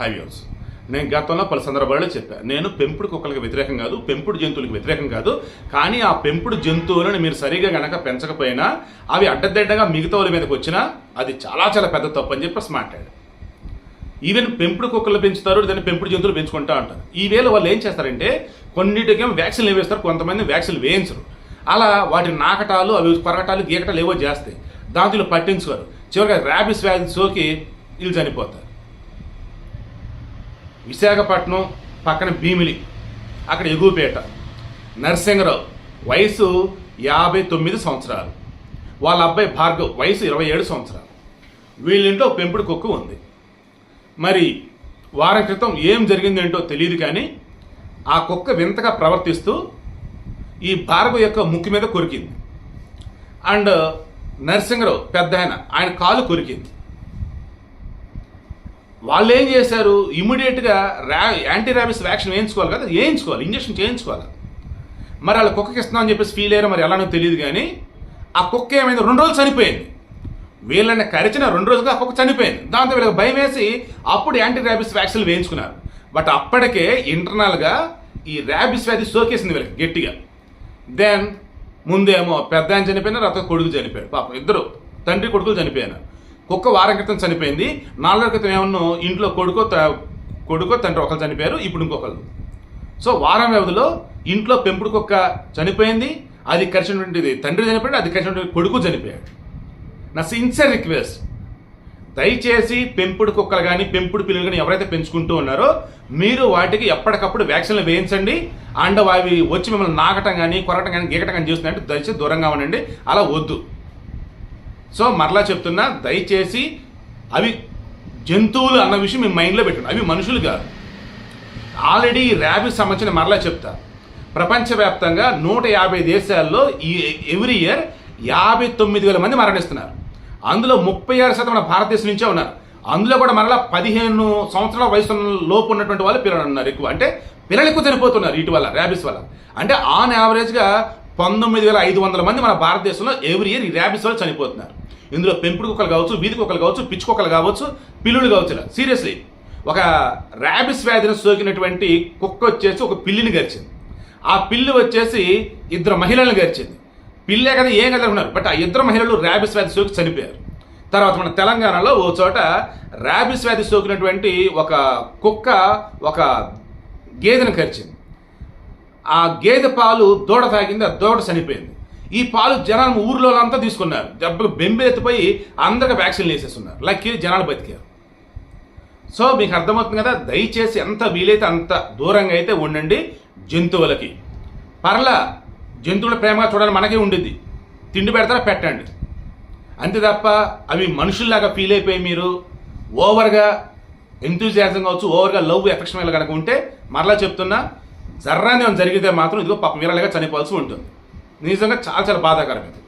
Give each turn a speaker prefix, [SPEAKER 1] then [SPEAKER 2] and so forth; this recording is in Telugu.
[SPEAKER 1] హైవ్యూస్ నేను గతంలో పలు సందర్భాల్లో చెప్పాను నేను పెంపుడు కుక్కలకు వ్యతిరేకం కాదు పెంపుడు జంతువులకు వ్యతిరేకం కాదు కానీ ఆ పెంపుడు జంతువులను మీరు సరిగా గనక పెంచకపోయినా అవి అడ్డదిడ్డగా మిగతా వాళ్ళ మీదకి వచ్చినా అది చాలా చాలా పెద్ద తప్పు అని చెప్పేసి మాట్లాడు ఈవెన్ పెంపుడు కుక్కలు పెంచుతారు దాన్ని పెంపుడు జంతువులు పెంచుకుంటా ఉంటారు ఈ వేళ వాళ్ళు ఏం చేస్తారంటే కొన్నిటికేమో వ్యాక్సిన్లు వేస్తారు కొంతమంది వ్యాక్సిన్లు వేయించరు. అలా వాటి నాకటాలు అవి పరగటాలు గీకటాలు ఏవో చేస్తాయి. దాంతో పట్టించుకోరు. చివరిగా ర్యాబిస్ వ్యాధి సోకి వీళ్ళు చనిపోతారు. విశాఖపట్నం పక్కన భీమిలి అక్కడ ఎగువపేట. నరసింహరావు వయసు యాభై తొమ్మిది సంవత్సరాలు. వాళ్ళ అబ్బాయి భార్గవ్ వయసు ఇరవై ఏడు సంవత్సరాలు. వీళ్ళింట్లో పెంపుడు కుక్క ఉంది. మరి వారం క్రితం ఏం జరిగిందేంటో తెలియదు కానీ ఆ కుక్క వింతగా ప్రవర్తిస్తూ ఈ భార్గవ్ యొక్క ముక్కు మీద కొరికింది. అండ్ నరసింహరావు పెద్ద ఆయన ఆయన కాలు కొరికింది. వాళ్ళు ఏం చేశారు? ఇమీడియట్గా ర్యా యాంటీ ర్యాబిస్ వ్యాక్సిన్ వేయించుకోవాలి కదా? వేయించుకోవాలి ఇంజక్షన్ చేయించుకోవాలి. మరి వాళ్ళ కుక్కకి ఇస్తున్నాం అని చెప్పేసి ఫీల్ అయ్యారో మరి ఎలానో తెలియదు కానీ ఆ కుక్క ఏమైంది? రెండు రోజులు చనిపోయింది. వీళ్ళని కరిచిన రెండు రోజులుగా ఆ కుక్క చనిపోయింది. దాంతో వీళ్ళకి భయం వేసి అప్పుడు యాంటీ ర్యాబిస్ వ్యాక్సిన్ వేయించుకున్నారు. బట్ అప్పటికే ఇంటర్నల్గా ఈ ర్యాబిస్ వ్యాధి సోకేసింది వీళ్ళకి గట్టిగా. దెన్ ముందేమో పెద్ద ఆయన చనిపోయినా తర్వాత కొడుకు చనిపోయాడు. పాపం ఇద్దరు తండ్రి కొడుకులు చనిపోయినారు. కుక్క వారం క్రితం చనిపోయింది. నాలుగు క్రితం ఏమన్నా ఇంట్లో కొడుకో కొడుకో తండ్రి ఒకరు చనిపోయారు ఇప్పుడు ఇంకొకరు సో వారం వ్యవధిలో ఇంట్లో పెంపుడు కుక్క చనిపోయింది అది కలిసినటువంటిది తండ్రి చనిపోయాడు అది కలిసినటువంటి కొడుకు చనిపోయాడు. నా సిన్సియర్ రిక్వెస్ట్ దయచేసి పెంపుడు కుక్కలు కానీ పెంపుడు పిల్లలు కానీ ఎవరైతే పెంచుకుంటూ ఉన్నారో మీరు వాటికి ఎప్పటికప్పుడు వ్యాక్సిన్లు వేయించండి. అండ్ అవి వచ్చి మిమ్మల్ని నాకటం కానీ కొరటం కానీ గీకటం కానీ చేస్తున్నాయంటే దయచేసి దూరంగా ఉండండి. అలా వద్దు. సో మరలా చెప్తున్నా దయచేసి అవి జంతువులు అన్న విషయం మీ మైండ్లో పెట్టండి. అవి మనుషులు కాదు. ఆల్రెడీ ఈ ర్యాబిస్ సంబంధించిన మరలా చెప్తా. ప్రపంచవ్యాప్తంగా నూట యాభై దేశాల్లో ఈ ఎవ్రీ ఇయర్ యాభై తొమ్మిది వేల మంది మరణిస్తున్నారు. అందులో ముప్పై ఆరు శాతం మన భారతదేశం నుంచే ఉన్నారు. అందులో కూడా మరలా పదిహేను సంవత్సరాల వయసు లోపు ఉన్నటువంటి వాళ్ళు పిల్లలు ఉన్నారు ఎక్కువ. అంటే పిల్లలు ఎక్కువ చనిపోతున్నారు ఇటు వల్ల ర్యాబిస్ వల్ల. అంటే ఆన్ యావరేజ్గా పంతొమ్మిది వేల ఐదు వందల మంది మన భారతదేశంలో ఎవ్రీ ఇయర్ ఈ ర్యాబిస్ వల్ల చనిపోతున్నారు. ఇందులో పెంపుడు కుక్కలు కావచ్చు వీధి కుక్కలు కావచ్చు పిచ్చి కుక్కలు కావచ్చు పిల్లులు కావచ్చు ఇలా. సీరియస్లీ ఒక ర్యాబిస్ వ్యాధిని సోకినటువంటి కుక్క వచ్చేసి ఒక పిల్లిని గరిచింది. ఆ పిల్లి వచ్చేసి ఇద్దరు మహిళలను గరిచింది. పిల్లే కదా ఏం కదా ఉన్నారు బట్ ఆ ఇద్దరు మహిళలు ర్యాబిస్ వ్యాధి సోకి చనిపోయారు. తర్వాత మన తెలంగాణలో ఓ చోట ర్యాబిస్ వ్యాధి సోకినటువంటి ఒక కుక్క ఒక గేదెను కరిచింది ఆ గేదె పాలు దూడ తాగింది ఆ దూడ చనిపోయింది. ఈ పాలు జనాలు ఊర్లో అంతా తీసుకున్నారు. దెబ్బలు బెంబెత్తిపోయి అందరికి వ్యాక్సిన్లు వేసేస్తున్నారు. లక్కీ జనాలు బతికారు. సో మీకు అర్థమవుతుంది కదా దయచేసి ఎంత వీలైతే అంత దూరంగా అయితే ఉండండి జంతువులకి. పర్లా జంతువుల ప్రేమగా చూడాలి మనకే ఉండిద్ది. తిండి పెడతారా పెట్టండి. అంతే తప్ప అవి మనుషుల్లాగా ఫీల్ అయిపోయి మీరు ఓవర్గా ఎంతూజియాజం కావచ్చు ఓవర్గా లవ్ ఎఫెక్షన్ కనుక ఉంటే మరలా చెప్తున్నా జర్రాని జరిగితే మాత్రం ఇదిగో పాప వీరాలుగా చనిపోవాల్సి ఉంటుంది. నిజంగా చాలా చాలా బాధాకరం ఇది